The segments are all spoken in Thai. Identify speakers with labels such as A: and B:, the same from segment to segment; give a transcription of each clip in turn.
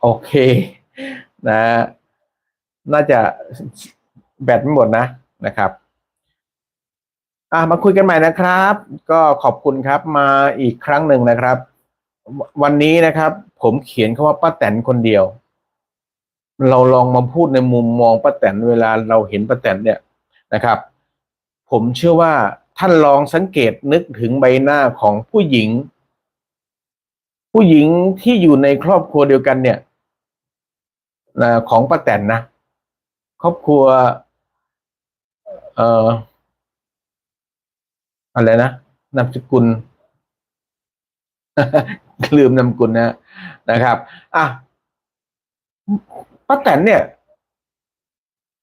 A: โอเคนะ น่าจะแบตไม่หมดนะนะครับอะมาคุยกันใหม่นะครับ ก็ขอบคุณครับมาอีกครั้งหนึ่งนะครับ วันนี้นะครับ ผมเขียนคำว่าป้าแตนคนเดียว เราลองมาพูดในมุมมองป้าแตนเวลาเราเห็นป้าแตนเนี่ยนะครับ ผมเชื่อว่าท่านลองสังเกตนึกถึงใบหน้าของผู้หญิง ผู้หญิงที่อยู่ในครอบครัวเดียวกันเนี่ย ของป้าแตนนะ ครอบครัว เอ่ออะไรนะนามสกุลลืมนามสกุลนะนะครับอะป้าแตนเนี่ย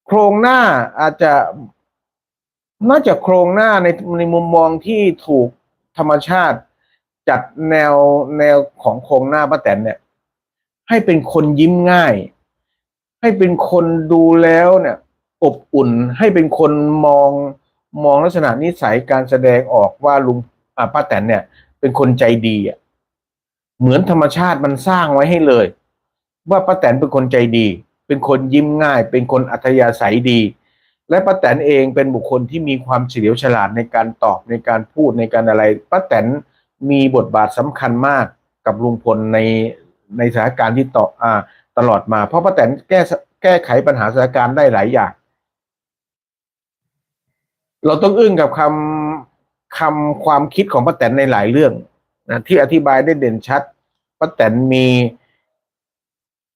A: โครงหน้าอาจจะน่าจะโครงหน้าในในมุมมองที่ถูกธรรมชาติจัดแนวแนวของโครงหน้าป้าแตนเนี่ย ให้เป็นคนยิ้มง่าย ให้เป็นคนดูแล้วเนี่ย อบอุ่นให้เป็นคนมองมองลักษณะนิสัยการแสดงออกว่าลุงอ่าป้าแตนเนี่ย เป็นคนใจดีอะเหมือนธรรมชาติมันสร้างไว้ให้เลย ว่าป้าแตนเป็นคนใจดี เป็นคนยิ้มง่าย เป็นคนอัธยาศัยดี และป้าแตนเองเป็นบุคคลที่มีความเฉลียวฉลาดในการตอบในการพูดในการอะไรป้าแตนมีบทบาทสำคัญมากกับลุงพลในในสถานการณ์ที่ต่ออ่า ตลอดมา เพราะป้าแตนแก้แก้ไขปัญหาสถานการณ์ได้หลายอย่าง เราต้องอึ้งกับคำคำความคิดของป้าแตนในหลายเรื่องนะที่อธิบายได้เด่นชัดป้าแตนมี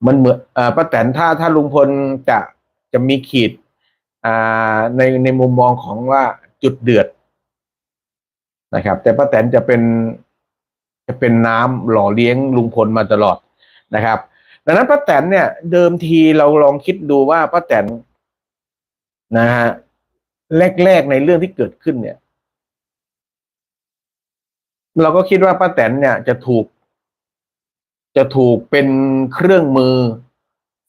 A: มันเหมือนอ่าป้าแตนถ้าถ้าลุงพลจะจะมีขีดอ่าในในมุมมองของว่าจุดเดือดนะครับ แต่ป้าแตนจะเป็นจะเป็นน้ำหล่อเลี้ยงลุงพลมาตลอดนะครับ ดังนั้นป้าแตนเนี่ย เดิมทีเราลองคิดดูว่าป้าแตนนะฮะแรกๆในเรื่องที่เกิดขึ้นเนี่ย เราก็คิดว่าป้าแตนเนี่ยจะถูก จะถูกเป็นเครื่องมือ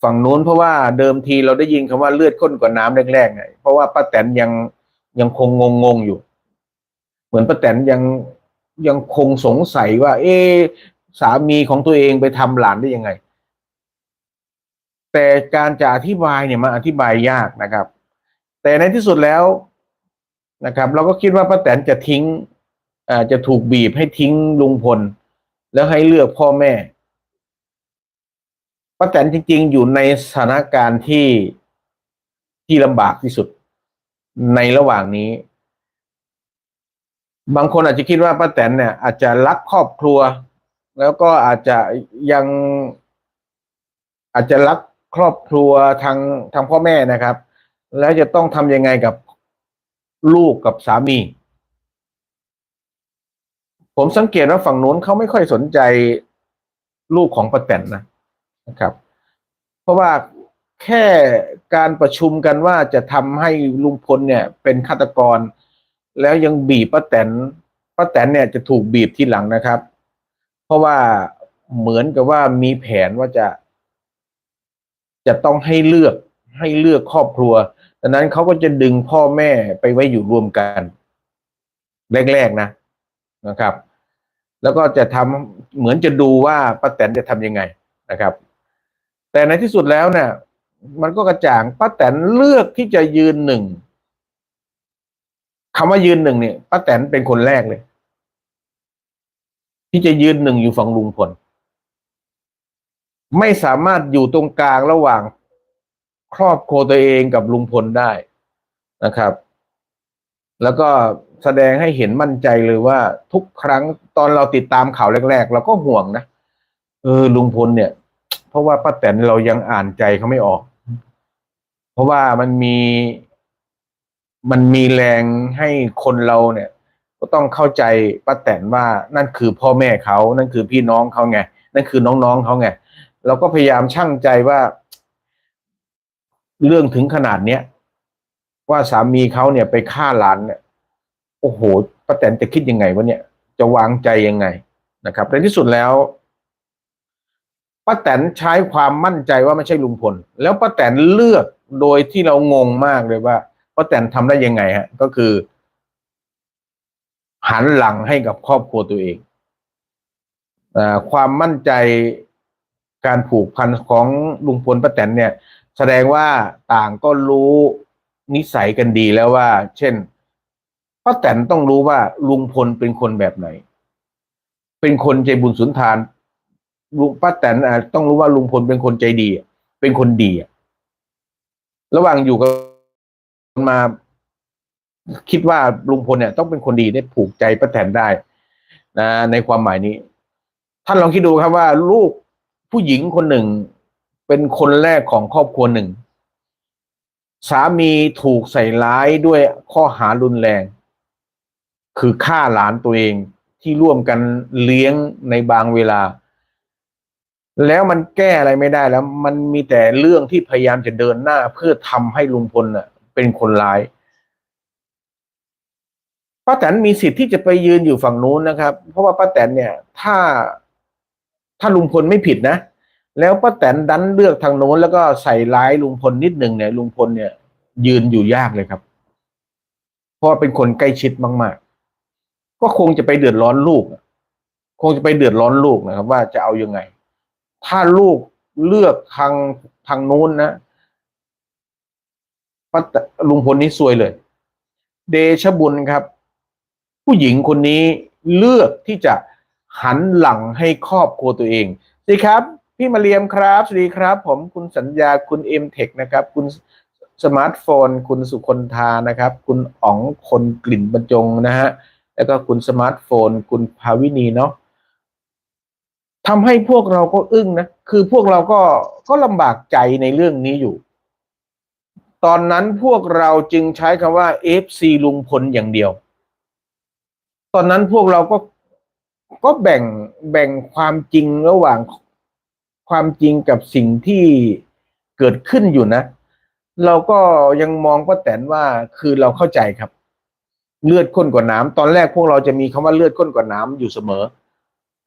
A: ฝั่งนู้นเพราะว่าเดิมทีเราได้ยินคำว่าเลือดข้นกว่าน้ำแรกๆไงเพราะว่าป้าแตนยังยังคงงงๆอยู่ เหมือนป้าแตนยังยังคงสงสัยว่า เอ๊สามีของตัวเองไปทำหลานได้ยังไง แต่การจะอธิบายเนี่ยมันอธิบายยากนะครับ แต่ในที่สุดแล้วนะครับ เราก็คิดว่าป้าแตนจะทิ้งอาจะถูกบีบให้ทิ้งลุงพล แล้วให้เลือกพ่อแม่ป้าแตนจริง ๆ อยู่ในสถานการณ์ที่ที่ลำบากที่สุดในระหว่างนี้ บางคนอาจจะคิดว่าป้าแตนเนี่ย อาจจะรักครอบครัว แล้วก็อาจจะยังอาจจะรัก ครอบครัวทางทางพ่อแม่นะครับ แล้วจะต้องทำยังไงกับลูกกับสามี ผมสังเกตว่าฝั่งนู้นเขาไม่ค่อยสนใจลูกของป้าแตนนะนะครับ เพราะว่าแค่การประชุมกันว่าจะทำให้ลุงพลเนี่ย เป็นฆาตกร แล้วยังบีบป้าแตนป้าแตนเนี่ยจะถูกบีบที่หลังนะครับ เพราะว่าเหมือนกับว่ามีแผนว่าจะ จะต้องให้เลือกให้เลือกครอบครัวดังนั้นเขาก็จะดึงพ่อแม่ไปไว้อยู่รวมกัน แรกๆนะนะครับ แล้วก็จะทำเหมือนจะดูว่าป้าแตนจะทำยังไงนะครับ แต่ในที่สุดแล้วเนี่ยมันก็กระจ่างป้าแตนเลือกที่จะยืนหนึ่งคำว่ายืนหนึ่งเนี่ยป้าแตนเป็นคนแรกเลย ที่จะยืนหนึ่งอยู่ฝั่งลุงพล ไม่สามารถอยู่ตรงกลางระหว่างครอบครัวตัวเองกับลุงพลได้นะครับ แล้วก็แสดงให้เห็นมั่นใจเลยว่า ทุกครั้งตอนเราติดตามข่าวแรก ๆ เราก็ห่วงนะเออลุงพลเนี่ย เพราะว่าป้าแตนเรายังอ่านใจเขาไม่ออก เพราะว่ามันมีมันมีแรงให้คนเราเนี่ย ก็ต้องเข้าใจป้าแตนว่านั่นคือพ่อแม่เขานั่นคือพี่น้องเขาไง นั่นคือน้องๆเขาไง เราก็พยายามชั่งใจว่า เรื่องถึงขนาดเนี้ยว่าสามีเขาเนี่ยไปฆ่าหลานเนี่ยโอ้โหป้าแตนจะคิดยังไงวะเนี่ย จะวางใจยังไงนะครับในที่สุดแล้วป้าแตนใช้ความมั่นใจว่าไม่ใช่ลุงพล แล้วป้าแตนเลือกโดยที่เรางงมากเลยว่าป้าแตนทำได้ยังไงฮะ ก็คือ หันหลังให้กับครอบครัวตัวเองอความมั่นใจ การผูกพันของลุงพลป้าแตนเนี่ย แสดงว่าต่างก็รู้นิสัยกันดีแล้วว่า เช่นป้าแตนต้องรู้ว่าลุงพลเป็นคนแบบไหน เป็นคนใจบุญสุนทานลุงป้าแตนอะต้องรู้ว่าลุงพลเป็นคนใจดี เป็นคนดีระหว่างอยู่กันมาคิดว่าลุงพลเนี่ย ต้องเป็นคนดีได้ผูกใจป้าแตนได้นะในความหมายนี้ ท่านลองคิดดูครับว่าลูก ผู้หญิงคนหนึ่งเป็นคนแรกของครอบครัวหนึ่ง สามีถูกใส่ร้ายด้วยข้อหารุนแรง คือฆ่าหลานตัวเองที่ร่วมกันเลี้ยงในบางเวลา แล้วมันแก้อะไรไม่ได้แล้ว มันมีแต่เรื่องที่พยายามจะเดินหน้าเพื่อทำให้ลุงพลน่ะ เป็นคนร้ายป้าแตนมีสิทธิ์ที่จะไปยืนอยู่ฝั่งนู้นนะครับ เพราะว่าป้าแตนเนี่ย ถ้า ถ้าลุงพลไม่ผิดนะ แล้วป้าแตนดันเลือกทางโน้นแล้วก็ใส่ร้ายลุงพลนิดหนึ่งเนี่ยลุงพลเนี่ย ยืนอยู่ยากเลยครับ เพราะเป็นคนใกล้ชิดมากๆ ก็คงจะไปเดือดร้อนลูก คงจะไปเดือดร้อนลูกนะครับ ว่าจะเอายังไง ถ้าลูกเลือกทางทางโน้นนะป้าลุงพลนี่ซวยเลย เดชบุญครับ ผู้หญิงคนนี้เลือกที่จะ หันหลังให้ครอบครัวตัวเองสวัสดีครับ พี่มาเรียมครับสวัสดีครับ ผมคุณสัญญาคุณเอ็มเทคนะครับ คุณสมาร์ทโฟน คุณสุคนทานะครับ คุณอ๋องคนกลิ่นบรรจงนะฮะแล้วก็คุณสมาร์ทโฟน คุณภาวินีเนาะทำให้พวกเราก็อึ้งนะคือพวกเราก็ก็ลำบากใจในเรื่องนี้อยู่ ตอนนั้นพวกเราจึงใช้คำว่า FC ลุงพลอย่างเดียว ตอนนั้นพวกเราก็ ก็แบ่งแบ่งความจริงระหว่างความจริงกับสิ่งที่เกิดขึ้นอยู่นะ เราก็ยังมองป้าแตนว่าคือเราเข้าใจครับ เลือดข้นกว่าน้ำตอนแรกพวกเราจะมีคำว่าเลือดข้นกว่าน้ำอยู่เสมอ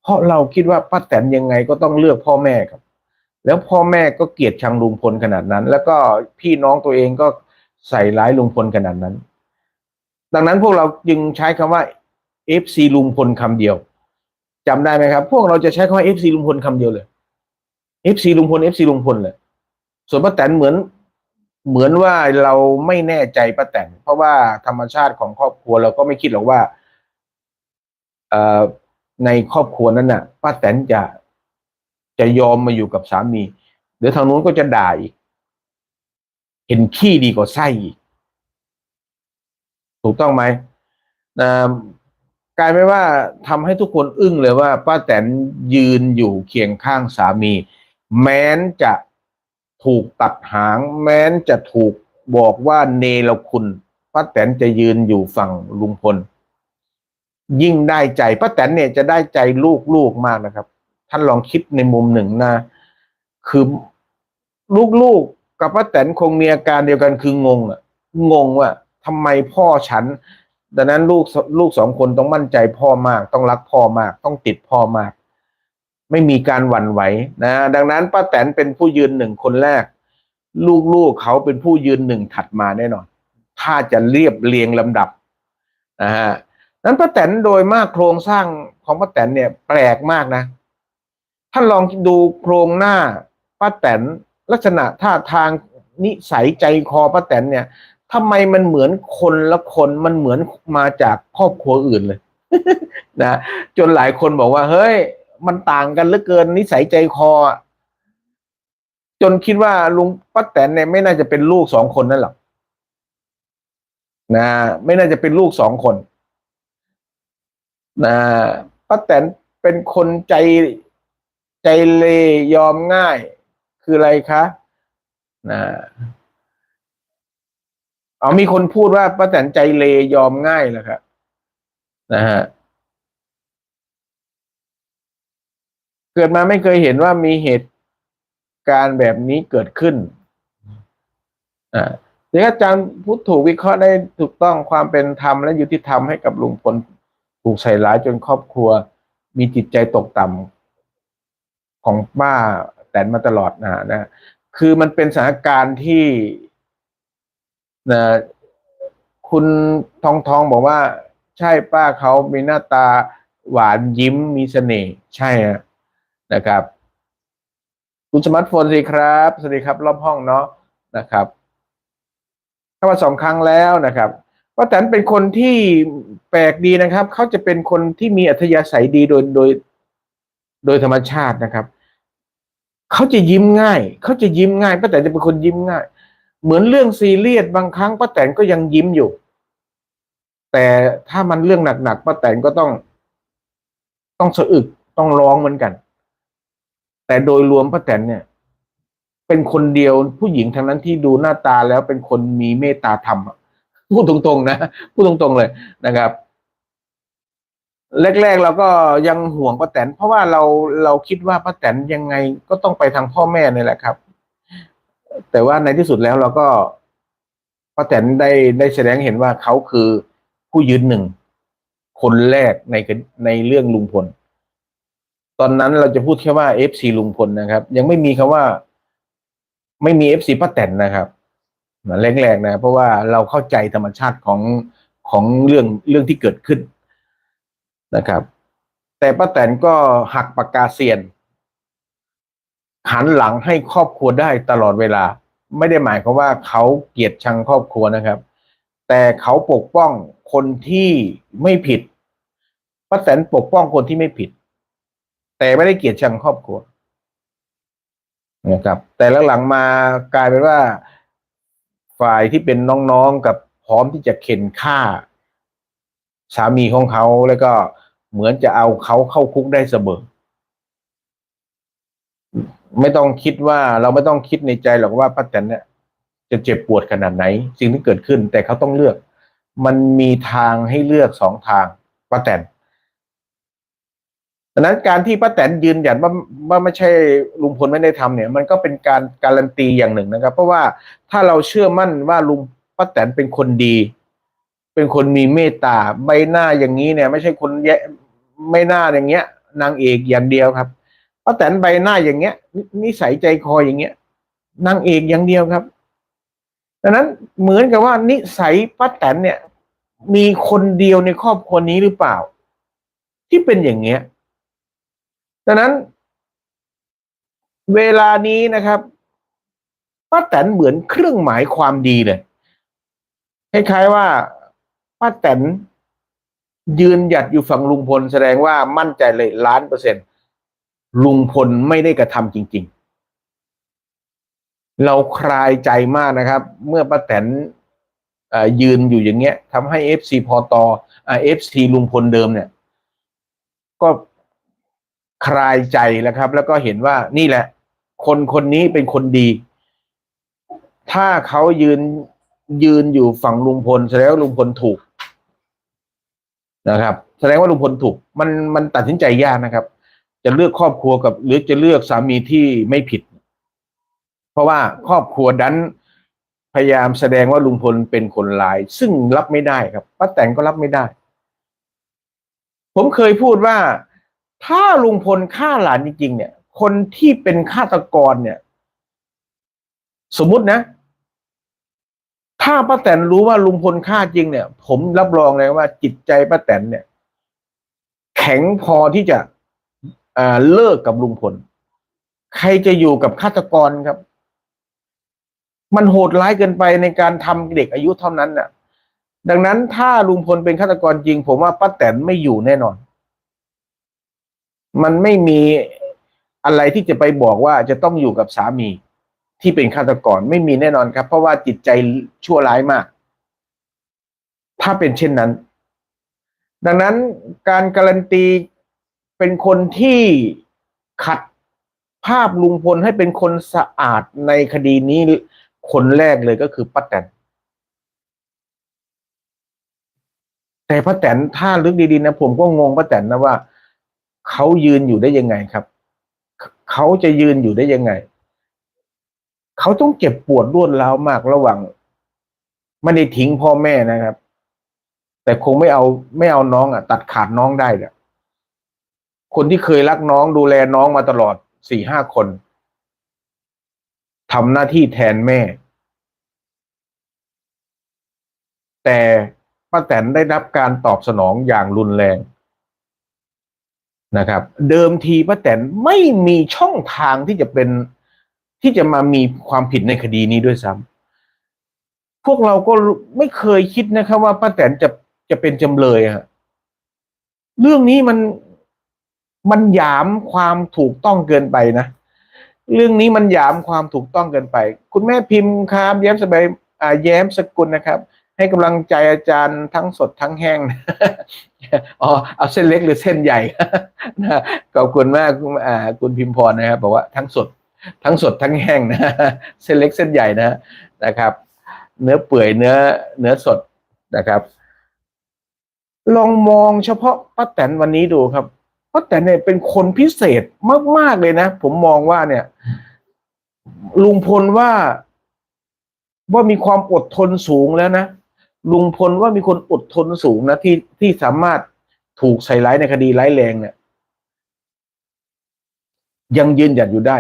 A: เพราะเราคิดว่าป้าแตนยังไงก็ต้องเลือกพ่อแม่ครับ แล้วพ่อแม่ก็เกลียดชังลุงพลขนาดนั้น แล้วก็พี่น้องตัวเองก็ใส่ร้ายลุงพลขนาดนั้น ดังนั้นพวกเราจึงใช้คำว่า FC ลุงพลคำเดียว จำได้ไหมครับ พวกเราจะใช้คำว่า FC ลุงพลคำเดียวเลย FC ลุงพล FC ลุงพลเลยส่วนป้าแตนเหมือนเหมือนว่าเราไม่แน่ใจป้าแตนเพราะว่าธรรมชาติของครอบครัวเราก็ไม่คิดหรอกว่าเอ่อในครอบครัวนั้นน่ะป้าแตนจะจะยอมมาอยู่กับสามีเดี๋ยวทางนู้นก็จะด่าอีก เห็นขี้ดีกว่าไส้อีก ถูกต้องไหม กลายเป็นว่าทำให้ทุกคนอึ้งเลยว่าป้าแตนยืนอยู่เคียงข้างสามี แม้นจะถูกตัดหาง แม้นจะถูกบอกว่าเนรคุณป้าแตนจะยืนอยู่ฝั่งลุงพล ยิ่งได้ใจป้าแตนเนี่ยจะได้ใจลูกๆมากนะครับ ท่านลองคิดในมุมหนึ่งนะ คือลูกๆกับป้าแตนคงมีอาการเดียวกันคืองงอะงงว่าทำไมพ่อฉัน ดังนั้นลูกลูกสองคนต้องมั่นใจพ่อมาก ต้องรักพ่อมาก ต้องติดพ่อมาก ไม่มีการหวั่นไหวนะ ดังนั้นป้าแตนเป็นผู้ยืนหนึ่งคนแรก ลูกๆเขาเป็นผู้ยืนหนึ่งถัดมาแน่นอน ถ้าจะเรียบเรียงลำดับนะฮะนั้นป้าแตนโดยมากโครงสร้างของป้าแตนเนี่ยแปลกมากนะท่านลองดูโครงหน้าป้าแตนลักษณะท่าทางนิสัยใจคอป้าแตนเนี่ย ทำไมมันเหมือนคนละคนมันเหมือนมาจากครอบครัวอื่นเลยนะจนหลายคนบอกว่า เฮ้ย มันต่างกันเหลือเกินนิสัยใจคอ จนคิดว่าลุงป้าแตนเนี่ยไม่น่าจะเป็นลูกสองคนนั่นหรอกนะไม่น่าจะเป็นลูกสองคนนะป้าแตนเป็นคนใจใจเลยอมง่าย คืออะไรคะนะ เอามีคนพูดว่าป้าแตนใจเลยอมง่ายเหรอครับนะฮะเกิดมาไม่เคยเห็นว่ามีเหตุการณ์แบบนี้เกิดขึ้นอ่าเดี๋ยวอาจารย์พูดถูกวิเคราะห์ได้ถูกต้องความเป็นธรรมและยุติธรรมให้กับลุงพลถูกใส่ร้ายจนครอบครัว มีจิตใจตกต่ำของป้าแตนมาตลอดนะนะคือมันเป็นสถานการณ์ที่ นะคุณทองทองบอกว่า ใช่ป้าเขามีหน้าตาหวานยิ้มมีเสน่ห์ใช่นะครับ คุณสมาร์ทโฟนสวัสดีครับ สวัสดีครับ รอบห้องเนาะนะครับเข้ามาสองครั้งแล้วนะครับป้าแตนเป็นคนที่แปลกดีนะครับ เขาจะเป็นคนที่มีอัธยาศัยดีโดยโดย โดยธรรมชาตินะครับ เขาจะยิ้มง่าย เขาจะยิ้มง่ายป้าแตนจะเป็นคนยิ้มง่าย เหมือนเรื่องซีเรียสบางครั้งป้าแตนก็ยังยิ้มอยู่ แต่ถ้ามันเรื่องหนักๆป้าแตนก็ต้อง ต้องสะอึกต้องร้องเหมือนกัน แต่โดยรวมป้าแตนเนี่ย เป็นคนเดียวผู้หญิงทั้งนั้นที่ดูหน้าตาแล้วเป็นคนมีเมตตาธรรมพูดตรงๆนะพูดตรงๆเลยนะครับแรกๆเราก็ยังห่วงป้าแตนเพราะว่าเราเราคิดว่าป้าแตนยังไงก็ต้องไปทางพ่อแม่นี่แหละครับ แต่ว่าในที่สุดแล้วเราก็ป้าแตนได้ได้แสดงเห็นว่าเขาคือผู้ยืนหนึ่ง คนแรกในในเรื่องลุงพล ตอนนั้นเราจะพูดแค่ว่าเอฟซีลุงพลนะครับ ยังไม่มีคำว่า ไม่มีเอฟซีป้าแตนนะครับแรกๆนะ เพราะว่าเราเข้าใจธรรมชาติของของเรื่องเรื่องที่เกิดขึ้นนะครับ แต่ป้าแตนก็หักปากกาเซียน หันหลังให้ครอบครัวได้ตลอดเวลา ไม่ได้หมายความว่าเขาเกลียดชังครอบครัวนะครับ แต่เขาปกป้องคนที่ไม่ผิดป้าแตนปกป้องคนที่ไม่ผิด แต่ไม่ได้เกลียดชังครอบครัวนะครับแต่หลังๆมากลายเป็นว่าฝ่ายที่เป็นน้องๆกับพร้อมที่จะเข็นฆ่า สามีของเขาแล้วก็เหมือนจะเอาเขาเข้าคุกได้เสมอ ไม่ต้องคิดว่าเราไม่ต้องคิดในใจหรอกว่าป้าแตนเนี่ยจะเจ็บปวดขนาดไหน สิ่งที่เกิดขึ้น แต่เขาต้องเลือก มันมีทางให้เลือกสองทางป้าแตนดังนั้นการที่ป้าแตนยืนหยัดว่าว่าไม่ใช่ลุงพลไม่ได้ทำเนี่ย มันก็เป็นการการันตีอย่างหนึ่งนะครับ เพราะว่าถ้าเราเชื่อมั่นว่าลุงป้าแตนเป็นคนดี เป็นคนมีเมตตาใบหน้าอย่างนี้เนี่ย ไม่ใช่คนแย่ไม่หน้าอย่างเงี้ย นางเอกอย่างเดียวครับ ป้าแตนใบหน้าอย่างเงี้ย นิสัยใจคออย่างเงี้ยนางเอกอย่างเดียวครับดังนั้นเหมือนกับว่านิสัยป้าแตนเนี่ย มีคนเดียวในครอบครัวนี้หรือเปล่า ที่เป็นอย่างเงี้ยดังนั้น เวลานี้นะครับป้าแตนเหมือนเครื่องหมายความดีเลยคล้ายๆว่าป้าแตนยืนหยัดอยู่ฝั่งลุงพลแสดงว่ามั่นใจเลยล้านเปอร์เซ็นต์ ลุงพลไม่ได้กระทำจริง ๆ เราคลายใจมากนะครับ เมื่อป้าแตนยืนอยู่อย่างเงี้ยทำให้เอฟซีพอตเอฟซีลุงพลเดิมเนี่ย ก็คลายใจแล้วครับ แล้วก็เห็นว่านี่แหละ คนคนนี้เป็นคนดี ถ้าเขายืนยืนอยู่ฝั่งลุงพลแสดงว่าลุงพลถูกนะครับ แสดงว่าลุงพลถูก มันมันตัดสินใจยากนะครับ จะเลือกครอบครัวกับ หรือจะเลือกสามีที่ไม่ผิด เพราะว่าครอบครัวดันพยายามแสดงว่าลุงพลเป็นคนลาย ซึ่งรับไม่ได้ครับป้าแตงก็รับไม่ได้ ผมเคยพูดว่า ถ้าลุงพลฆ่าหลานจริงๆเนี่ย คนที่เป็นฆาตกรเนี่ย สมมุตินะ ถ้าป้าแตนรู้ว่าลุงพลฆ่าจริงเนี่ย ผมรับรองเลยว่าจิตใจป้าแตนเนี่ย แข็งพอที่จะ เลิกกับลุงพล ใครจะอยู่กับฆาตกรครับ มันโหดร้ายเกินไปในการทำเด็กอายุเท่านั้นน่ะ ดังนั้นถ้าลุงพลเป็นฆาตกรจริง ผมว่าป้าแตนไม่อยู่แน่นอน มันไม่มีอะไรที่จะไปบอกว่าจะต้องอยู่กับสามีที่เป็นฆาตกรไม่มีแน่นอนครับ เพราะว่าจิตใจชั่วร้ายมาก ถ้าเป็นเช่นนั้น ดังนั้นการการันตี เป็นคนที่ขัดภาพลุงพลให้เป็นคนสะอาดในคดีนี้คนแรกเลยก็คือป้าแตนแต่ป้าแตนถ้าลึกดีๆนะผมก็งงป้าแตนนะว่าเขายืนอยู่ได้ยังไงครับเขาจะยืนอยู่ได้ยังไงเขาต้องเจ็บปวดรวดร้าวมากระหว่างไม่ได้ทิ้งพ่อแม่นะครับ แต่คงไม่เอาไม่เอาน้องอะ ตัดขาดน้องได้เนี่ย คนที่เคยรักน้องดูแลน้องมาตลอดสี่ห้าคนทำหน้าที่แทนแม่ แต่ป้าแตนได้รับการตอบสนองอย่างรุนแรงนะครับ เดิมทีป้าแตนไม่มีช่องทางที่จะเป็นที่จะมามีความผิดในคดีนี้ด้วยซ้ำพวกเราก็ไม่เคยคิดนะครับว่าป้าแตนจะจะเป็นจำเลยอะเรื่องนี้มัน มันหยามความถูกต้องเกินไปนะเรื่องนี้มันหยามความถูกต้องเกินไป คุณแม่พิมพ์ครับ แย้มสบายอ่าแย้มสกุลนะครับ ให้กำลังใจอาจารย์ทั้งสดทั้งแห้งอ๋อเอาเส้นเล็กหรือเส้นใหญ่นะขอบคุณมากอ่าคุณพิมพรนะครับบอกว่าทั้งสดทั้งสดทั้งแห้งนะเส้นเล็กเส้นใหญ่นะนะครับ เนื้อเปื่อยเนื้อเนื้อสดนะครับ ลองมองเฉพาะป้าแตนวันนี้ดูครับ ป้าแตนเนี่ยเป็นคนพิเศษมาก ๆ เลยนะ ผมมองว่าเนี่ย ลุงพลว่าว่ามีความอดทนสูงแล้วนะลุงพลว่ามีคนอดทนสูงนะที่ที่สามารถถูกใส่ร้ายในคดีร้ายแรงเนี่ยยังยืนหยัดอยู่ได้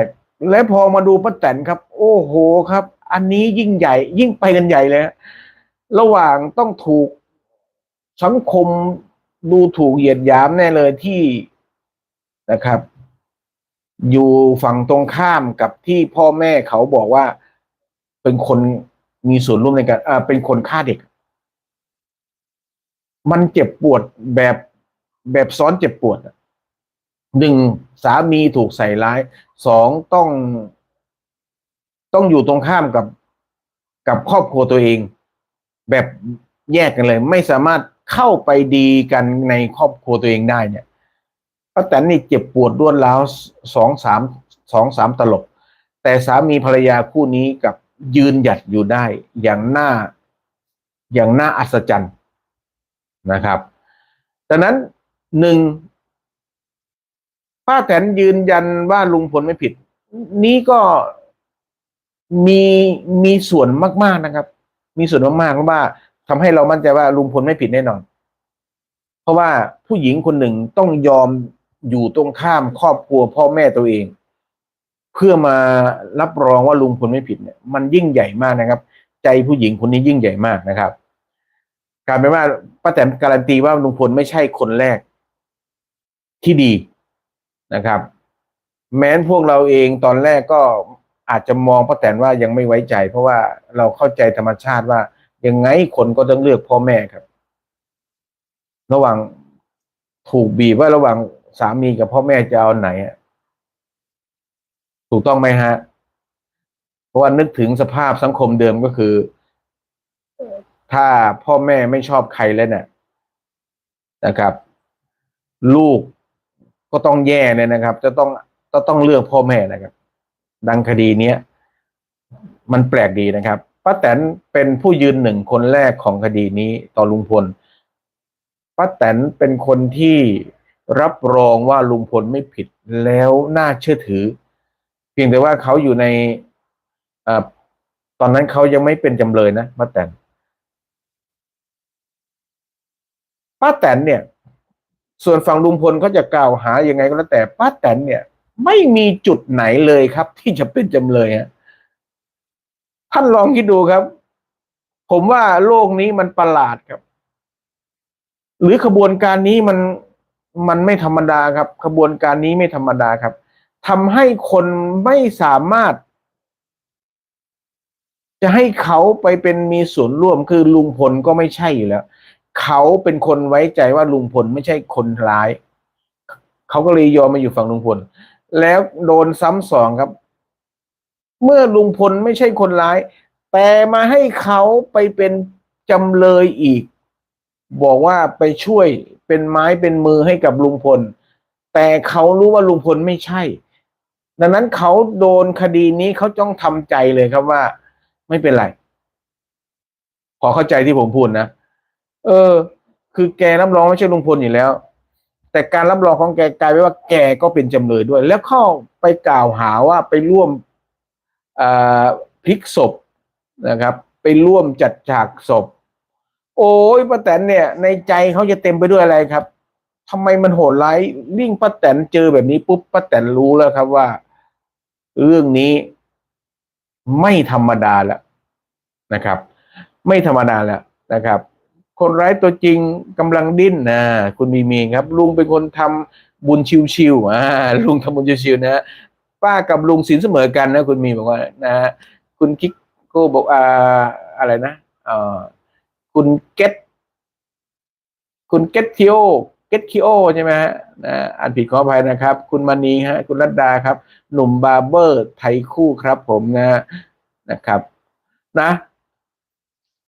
A: และพอมาดูป้าแตนครับ โอ้โหครับ อันนี้ยิ่งใหญ่ ยิ่งไปกันใหญ่เลยระหว่างต้องถูกสังคมดูถูกเหยียดหยามแน่เลยที่ นะครับ อยู่ฝั่งตรงข้ามกับที่พ่อแม่เขาบอกว่าเป็นคนมีส่วนร่วมในการอ่าเป็นคนฆ่าเด็ก มันเจ็บปวดแบบแบบซ้อนเจ็บปวดหนึ่งสามีถูกใส่ร้ายสองต้อง ต้องอยู่ตรงข้ามกับกับครอบครัวตัวเอง แบบแยกกันเลย ไม่สามารถเข้าไปดีกันในครอบครัวตัวเองได้เนี่ย ป้าแตนนี่เจ็บปวดรวดร้าวสองสามสองสามตลบ แต่สามีภรรยาคู่นี้กับยืนหยัดอยู่ได้อย่างน่าอย่างน่าอัศจรรย์นะครับดังนั้นหนึ่งป้าแตนยืนยันว่าลุงพลไม่ผิด นี้ก็มีมีส่วนมาก ๆนะครับ มีส่วนมากๆเพราะว่าทำให้เรามั่นใจว่าลุงพลไม่ผิดแน่นอน เพราะว่าผู้หญิงคนหนึ่งต้องยอม อยู่ตรงข้ามครอบครัวพ่อแม่ตัวเอง เพื่อมารับรองว่าลุงพลไม่ผิดเนี่ยมันยิ่งใหญ่มากนะครับ ใจผู้หญิงคนนี้ยิ่งใหญ่มากนะครับการเป็นว่าป้าแตนการันตีว่าลุงพลไม่ใช่คนแรกที่ดีนะครับ แม้นพวกเราเองตอนแรกก็อาจจะมองป้าแตนว่ายังไม่ไว้ใจ เพราะว่าเราเข้าใจธรรมชาติว่ายังไงคนก็ต้องเลือกพ่อแม่ครับ ระหว่างถูกบีบว่าระหว่าง สามีกับพ่อแม่จะเอาไหนถูกต้องไหมฮะ เพราะว่านึกถึงสภาพสังคมเดิมก็คือ ถ้าพ่อแม่ไม่ชอบใครแล้วเนี่ยนะครับ ลูกก็ต้องแย่เนี่ยนะครับ จะต้องจะต้องเลือกพ่อแม่นะครับ ดังคดีเนี้ยมันแปลกดีนะครับป้าแตนเป็นผู้ยืนหนึ่งคนแรกของคดีนี้ต่อลุงพลป้าแตนเป็นคนที่ รับรองว่าลุงพลไม่ผิดแล้วน่าเชื่อถือ เพียงแต่ว่าเขาอยู่ในอตอนนั้นเขายังไม่เป็นจำเลยนะป้าแตนป้าแตนเนี่ย ส่วนฝั่งลุงพลเขาจะกล่าวหายังไงก็แล้วแต่ป้าแตนเนี่ย ไม่มีจุดไหนเลยครับ ที่จะเป็นจำเลยฮะท่านลองคิดดูครับ ผมว่าโลกนี้มันประหลาดครับ หรือขบวนการนี้มัน มันไม่ธรรมดาครับขบวนการนี้ไม่ธรรมดาครับทำให้คนไม่สามารถ จะให้เขาไปเป็นมีส่วนร่วมคือลุงพลก็ไม่ใช่อยู่แล้วเขาเป็นคนไว้ใจว่าลุงพลไม่ใช่คนร้าย เขาก็เลยยอมมาอยู่ฝั่งลุงพล แล้วโดนซ้ำสองครับ เมื่อลุงพลไม่ใช่คนร้าย แต่มาให้เขาไปเป็นจำเลยอีก บอกว่าไปช่วย เป็นไม้เป็นมือให้กับลุงพล แต่เขารู้ว่าลุงพลไม่ใช่ ดังนั้นเขาโดนคดีนี้เขาต้องทำใจเลยครับว่า ไม่เป็นไรขอเข้าใจที่ผมพูดนะเออ คือแกรับรองไม่ใช่ลุงพลอยู่แล้ว แต่การรับรองของแกกลายเป็นว่าแกก็เป็นจำเลยด้วย แล้วเข้าไปกล่าวหาว่าไปร่วมพลิกศพนะครับ ไปร่วมจัดฉากศพ โอ้ยป้าแตนเนี่ย ในใจเขาจะเต็มไปด้วยอะไรครับทำไมมันโหดร้ายยิ่งป้าแตนเจอแบบนี้ปุ๊บป้าแตนรู้แล้วครับว่า เรื่องนี้ไม่ธรรมดาแล้วนะครับ ไม่ธรรมดาแล้วนะครับ คนร้ายตัวจริงกำลังดิ้นนะคุณมีมีครับ ลุงเป็นคนทำบุญชิวๆอ่าลุงทำบุญชิวๆนะป้ป้ากับลุงสินเสมอกันนะ คุณมีบอกว่านะคุณคิกโก้บอกอ่าอะไรนะอ่อ คุณเกตคุณเกตคิโอเกตคิโอใช่ไหมฮะนะอ่านผิดขออภัยนะครับ คุณมณีฮะ คุณรัตดาครับ หนุ่มบาร์เบอร์ไทยคู่ครับผมนะฮะนะครับ นะ